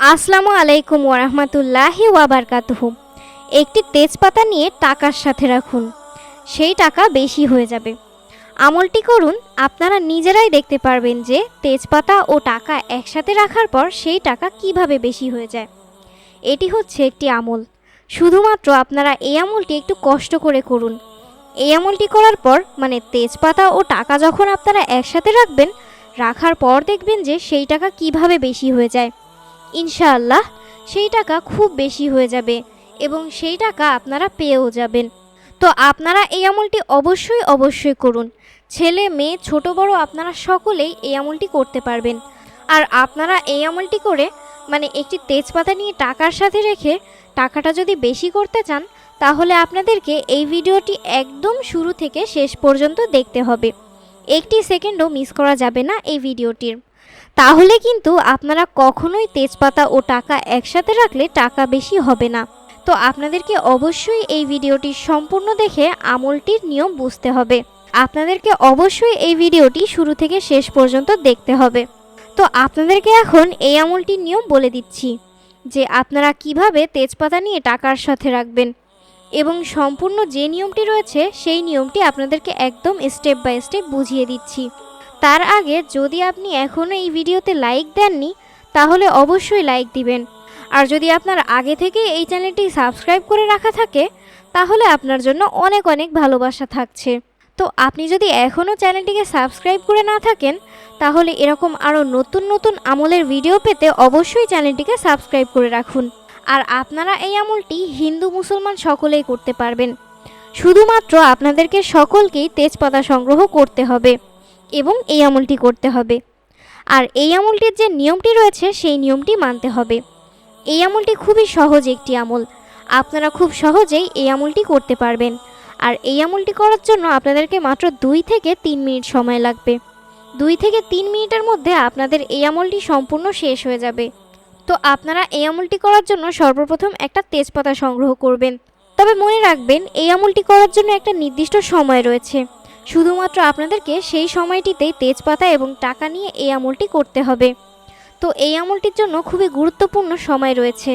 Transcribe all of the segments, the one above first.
আসসালামু আলাইকুম ওরহমতুল্লাহি ওয়াবারকাতুহু। একটি তেজপাতা নিয়ে টাকার সাথে রাখুন। সেই টাকা বেশি হয়ে যাবে। আমলটি করুন, আপনারা নিজেরাই দেখতে পারবেন যে তেজপাতা ও টাকা একসাথে রাখার পর সেই টাকা কীভাবে বেশি হয়ে যায়। এটি হচ্ছে একটি আমল। শুধুমাত্র আপনারা এই আমলটি একটু কষ্ট করে করুন। এই আমলটি করার পর মানে তেজপাতা ও টাকা যখন আপনারা একসাথে রাখবেন, রাখার পর দেখবেন যে সেই টাকা কীভাবে বেশি হয়ে যায়। ইনশাআল্লাহ, সেই টাকা খুব বেশি হয়ে যাবে এবং সেই টাকা আপনারা পেয়েও যাবেন। তো আপনারা এই আমলটি অবশ্যই অবশ্যই করুন। ছেলে, মেয়ে, ছোট, বড় আপনারা সকলেই এই আমলটি করতে পারবেন। আর আপনারা এই আমলটি করে মানে একটি তেজপাতা নিয়ে টাকার সাথে রেখে টাকাটা যদি বেশি করতে চান, তাহলে আপনাদেরকে এই ভিডিওটি একদম শুরু থেকে শেষ পর্যন্ত দেখতে হবে। একটি সেকেন্ডও মিস করা যাবে না এই ভিডিওটির। তাহলে কিন্তু আপনারা কখনোই তেজপাতা ও টাকা একসাথে রাখলে টাকা বেশি হবে না। তো আপনাদেরকে অবশ্যই এই ভিডিওটি সম্পূর্ণ দেখে আমলটির নিয়ম বুঝতে হবে। আপনাদেরকে অবশ্যই এই ভিডিওটি শুরু থেকে শেষ পর্যন্ত দেখতে হবে। তো আপনাদেরকে এখন এই আমলটির নিয়ম বলে দিচ্ছি যে আপনারা কীভাবে তেজপাতা নিয়ে টাকার সাথে রাখবেন এবং সম্পূর্ণ যে নিয়মটি রয়েছে সেই নিয়মটি আপনাদেরকে একদম স্টেপ বাই স্টেপ বুঝিয়ে দিচ্ছি। তার আগে যদি আপনি এখনও এই ভিডিওতে লাইক দেননি, তাহলে অবশ্যই লাইক দিবেন। আর যদি আপনার আগে থেকে এই চ্যানেলটি সাবস্ক্রাইব করে রাখা থাকে, তাহলে আপনার জন্য অনেক অনেক ভালোবাসা থাকছে। তো আপনি যদি এখনও চ্যানেলটিকে সাবস্ক্রাইব করে না থাকেন, তাহলে এরকম আরও নতুন নতুন আমলের ভিডিও পেতে অবশ্যই চ্যানেলটিকে সাবস্ক্রাইব করে রাখুন। আর আপনারা এই আমলটি হিন্দু, মুসলমান সকলেই করতে পারবেন। শুধুমাত্র আপনাদেরকে সকলকেই তেজপাতা সংগ্রহ করতে হবে। এবং এই আমলটি করতে হবে। আর এই আমলটির যে নিয়মটি রয়েছে, সেই নিয়মটি মানতে হবে। এই আমলটি খুবই সহজ একটি আমল। আপনারা খুব সহজেই এই আমলটি করতে পারবেন। আর এই আমলটি করার জন্য আপনাদেরকে মাত্র দুই থেকে তিন মিনিট সময় লাগবে। দুই থেকে তিন মিনিটের মধ্যে আপনাদের এই আমলটি সম্পূর্ণ শেষ হয়ে যাবে। তো আপনারা এই আমলটি করার জন্য সর্বপ্রথম একটা তেজপাতা সংগ্রহ করবেন। তবে মনে রাখবেন, এই আমলটি করার জন্য একটা নির্দিষ্ট সময় রয়েছে। শুধুমাত্র আপনাদেরকে সেই সময়টিতেই তেজপাতা এবং টাকা নিয়ে এই আমলটি করতে হবে। তো এই আমলটির জন্য খুবই গুরুত্বপূর্ণ সময় রয়েছে।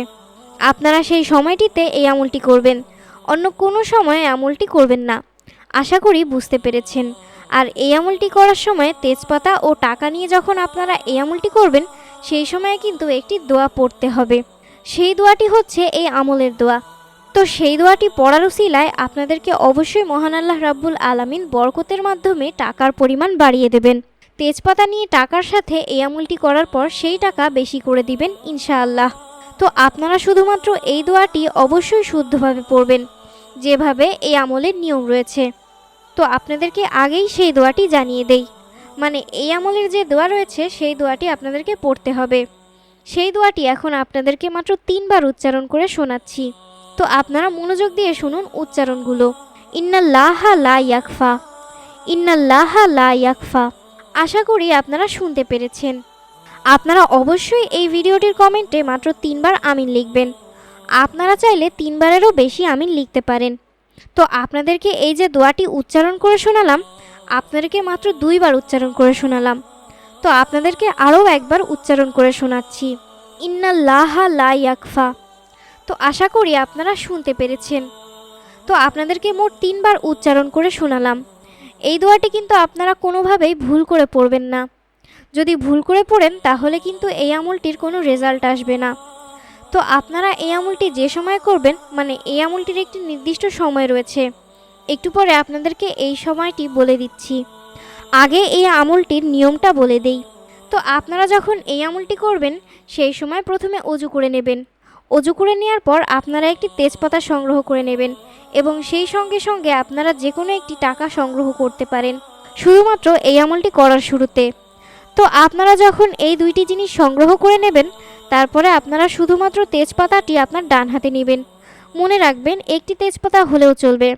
আপনারা সেই সময়টিতে এই আমলটি করবেন। অন্য কোনো সময় আমলটি করবেন না। আশা করি বুঝতে পেরেছেন। আর এই আমলটি করার সময় তেজপাতা ও টাকা নিয়ে যখন আপনারা এই আমলটি করবেন, সেই সময় কিন্তু একটি দোয়া পড়তে হবে। সেই দোয়াটি হচ্ছে এই আমলের দোয়া। তো সেই দোয়াটি পড়ার উসিলায় আপনাদেরকে অবশ্যই মহান আল্লাহ রাব্বুল আলামিন বরকতের মাধ্যমে টাকার পরিমাণ বাড়িয়ে দেবেন। তেজপাতা নিয়ে টাকার সাথে এই আমলটি করার পর সেই টাকা বেশি করে দিবেন ইনশাআল্লাহ। তো আপনারা শুধুমাত্র এই দোয়াটি অবশ্যই শুদ্ধভাবে পড়বেন, যেভাবে এই আমলের নিয়ম রয়েছে। তো আপনাদেরকে আগেই সেই দোয়াটি জানিয়ে দেই। মানে এই আমলের যে দোয়া রয়েছে, সেই দোয়াটি আপনাদেরকে পড়তে হবে। সেই দোয়াটি এখন আপনাদেরকে মাত্র তিনবার উচ্চারণ করে শোনাচ্ছি। তো আপনারা মনোযোগ দিয়ে শুনুন উচ্চারণগুলো। ইন্নাল্লাহা লা ইয়াকফা। ইন্নাল্লাহা লা ইয়াকফা। আশা করি আপনারা শুনতে পেরেছেন। আপনারা অবশ্যই এই ভিডিওটির কমেন্টে মাত্র তিনবার আমিন লিখবেন। আপনারা চাইলে তিনবারেরও বেশি আমিন লিখতে পারেন। তো আপনাদেরকে এই যে দোয়াটি উচ্চারণ করে শোনালাম, আপনাদেরকে মাত্র দুইবার উচ্চারণ করে শোনালাম। তো আপনাদেরকে আরও একবার উচ্চারণ করে শোনাচ্ছি। ইন্নাল্লাহা লা ইয়াকফা। তো আশা করি আপনারা শুনতে পেরেছেন। তো আপনাদেরকে মোট তিনবার উচ্চারণ করে শোনালাম। এই দোয়াটি কিন্তু আপনারা কোনোভাবেই ভুল করে পড়বেন না। যদি ভুল করে পড়েন, তাহলে কিন্তু এই আমলটির কোনো রেজাল্ট আসবে না। তো আপনারা এই আমলটি যে সময় করবেন মানে এই আমলটির একটি নির্দিষ্ট সময় রয়েছে। একটু পরে আপনাদেরকে এই সময়টি বলে দিচ্ছি। আগে এই আমলটির নিয়মটা বলে দেই। তো আপনারা যখন এই আমলটি করবেন, সেই সময় প্রথমে অজু করে নেবেন। অজু করে নেওয়ার পর আপনারা একটি তেজপাতা সংগ্রহ করে নেবেন এবং সেই সঙ্গে সঙ্গে আপনারা যে কোনো একটি টাকা সংগ্রহ করতে পারেন। শুধুমাত্র এই আমলটি করার শুরুতে। তো আপনারা যখন এই দুইটি জিনিস সংগ্রহ করে নেবেন, তারপরে আপনারা শুধুমাত্র তেজপাতাটি আপনার ডান হাতে নেবেন। মনে রাখবেন, একটি তেজপাতা হলেও চলবে।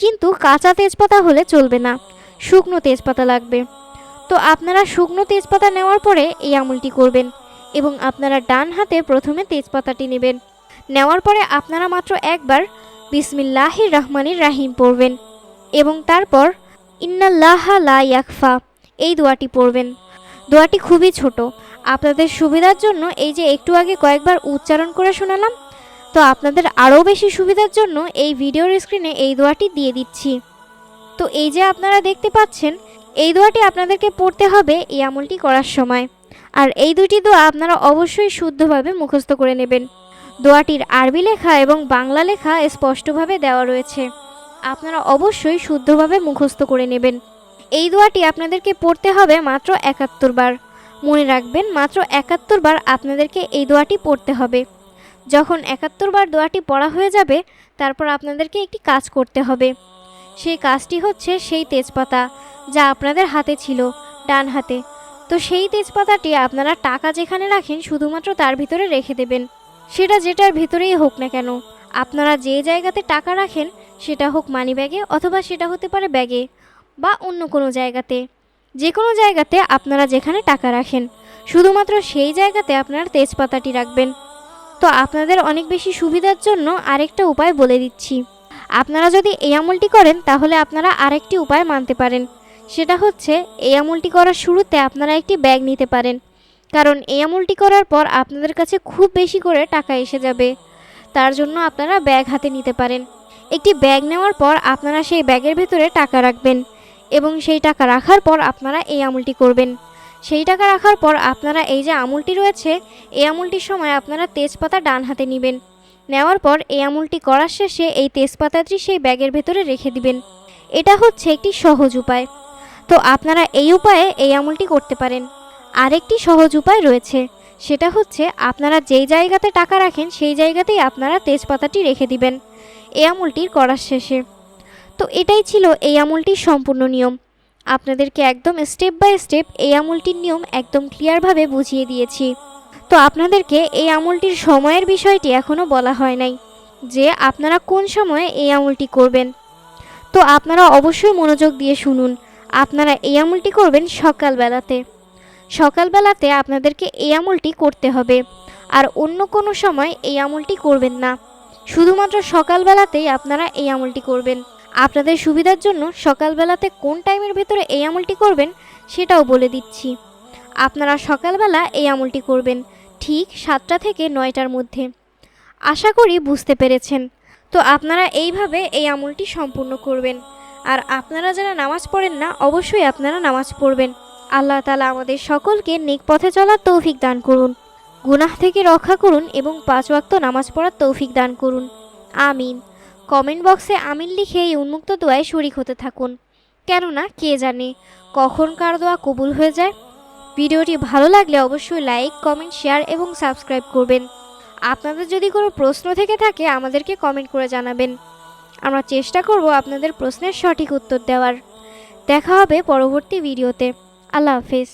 কিন্তু কাঁচা তেজপাতা হলে চলবে না, শুকনো তেজপাতা লাগবে। তো আপনারা শুকনো তেজপাতা নেওয়ার পরে এই আমলটি করবেন। এবং আপনারা ডান হাতে প্রথমে তেজপাতাটি নেবেন। নেওয়ার পরে আপনারা মাত্র একবার বিসমিল্লাহির রহমানির রাহিম পড়বেন এবং তারপর ইন্নাল্লাহা লা ইয়াকফা এই দোয়াটি পড়বেন। দোয়াটি খুবই ছোট। আপনাদের সুবিধার জন্য এই যে একটু আগে কয়েকবার উচ্চারণ করে শোনালাম, তো আপনাদের আরও বেশি সুবিধার জন্য এই ভিডিওর স্ক্রিনে এই দোয়াটি দিয়ে দিচ্ছি। তো এই যে আপনারা দেখতে পাচ্ছেন, এই দোয়াটি আপনাদেরকে পড়তে হবে এই আমলটি করার সময়। আর এই দুটি দোয়া আপনারা অবশ্যই শুদ্ধভাবে মুখস্থ করে নেবেন। দোয়াটির আরবি লেখা এবং বাংলা লেখা স্পষ্টভাবে দেওয়া রয়েছে। আপনারা অবশ্যই শুদ্ধভাবে মুখস্থ করে নেবেন। এই দোয়াটি আপনাদেরকে পড়তে হবে মাত্র একাত্তর বার। মনে রাখবেন, মাত্র একাত্তর বার আপনাদেরকে এই দোয়াটি পড়তে হবে। যখন একাত্তর বার দোয়াটি পড়া হয়ে যাবে, তারপর আপনাদেরকে একটি কাজ করতে হবে। সেই কাজটি হচ্ছে সেই তেজপাতা যা আপনাদের হাতে ছিল, ডান হাতে। তো সেই তেজপাতাটি আপনারা টাকা যেখানে রাখেন শুধুমাত্র তার ভিতরে রেখে দেবেন। সেটা যেটার ভিতরেই হোক না কেন, আপনারা যে জায়গাতে টাকা রাখেন, সেটা হোক মানি ব্যাগে অথবা সেটা হতে পারে ব্যাগে বা অন্য কোনো জায়গাতে। যে কোনো জায়গাতে আপনারা যেখানে টাকা রাখেন, শুধুমাত্র সেই জায়গাতে আপনারা তেজপাতাটি রাখবেন। তো আপনাদের অনেক বেশি সুবিধার জন্য আরেকটা উপায় বলে দিচ্ছি। আপনারা যদি এই আমলটি করেন, তাহলে আপনারা আরেকটি উপায় মানতে পারেন। সেটা হচ্ছে, এই আমলটি করার শুরুতে আপনারা একটি ব্যাগ নিতে পারেন। কারণ এই আমলটি করার পর আপনাদের কাছে খুব বেশি করে টাকা এসে যাবে। তার জন্য আপনারা ব্যাগ হাতে নিতে পারেন। একটি ব্যাগ নেওয়ার পর আপনারা সেই ব্যাগের ভেতরে টাকা রাখবেন এবং সেই টাকা রাখার পর আপনারা এই আমলটি করবেন। সেই টাকা রাখার পর আপনারা এই যে আমলটি রয়েছে, এই আমলটির সময় আপনারা তেজপাতা ডান হাতে নেবেন। নেওয়ার পর এই আমলটি করার শেষে এই তেজপাতাটি সেই ব্যাগের ভেতরে রেখে দিবেন। এটা হচ্ছে একটি সহজ উপায়। তো আপনারা এই উপায়ে এই আমলটি করতে পারেন। আরেকটি সহজ উপায় রয়েছে, সেটা হচ্ছে আপনারা যেই জায়গাতে টাকা রাখেন, সেই জায়গাতেই আপনারা তেজপাতাটি রেখে দিবেন। এই আমলটির করার শেষে। তো এটাই ছিল এই আমলটির সম্পূর্ণ নিয়ম। আপনাদেরকে একদম স্টেপ বাই স্টেপ এই আমলটির নিয়ম একদম ক্লিয়ারভাবে বুঝিয়ে দিয়েছি। তো আপনাদেরকে এই আমলটির সময়ের বিষয়টি এখনও বলা হয় নাই, যে আপনারা কোন সময়ে এই আমলটি করবেন। তো আপনারা অবশ্যই মনোযোগ দিয়ে শুনুন আপনারা এই আমলটি করবেন সকালবেলাতে। সকালবেলাতে আপনাদেরকে এই আমলটি করতে হবে। আর অন্য কোনো সময় এই আমলটি করবেন না। শুধুমাত্র সকালবেলাতেই আপনারা এই আমলটি করবেন। আপনাদের সুবিধার জন্য সকালবেলাতে কোন টাইমের ভেতরে এই আমলটি করবেন সেটাও বলে দিচ্ছি। আপনারা সকালবেলা এই আমলটি করবেন ঠিক সাতটা থেকে নয়টার মধ্যে। আশা করি বুঝতে পেরেছেন। তো আপনারা এইভাবে এই আমলটি সম্পূর্ণ করবেন। আর আপনারা যারা নামাজ পড়েন না, অবশ্যই আপনারা নামাজ পড়বেন। আল্লাহ তালা আমাদের সকলকে নেক পথে চলার তৌফিক দান করুন। গুনাহ থেকে রক্ষা করুন এবং পাঁচ ওয়াক্ত নামাজ পড়ার তৌফিক দান করুন। আমিন। কমেন্ট বক্সে আমিন লিখে এই উন্মুক্ত দোয়ায় শরিক হতে থাকুন। কেননা, কে জানে কখন কার দোয়া কবুল হয়ে যায়? ভিডিওটি ভালো লাগলে অবশ্যই লাইক, কমেন্ট, শেয়ার এবং সাবস্ক্রাইব করবেন। আপনাদের যদি কোনো প্রশ্ন থেকে থাকে, আমাদেরকে কমেন্ট করে জানাবেন। আমরা চেষ্টা করব আপনাদের প্রশ্নের সঠিক উত্তর দেওয়ার। দেখা হবে পরবর্তী ভিডিওতে। আল্লাহ হাফেজ।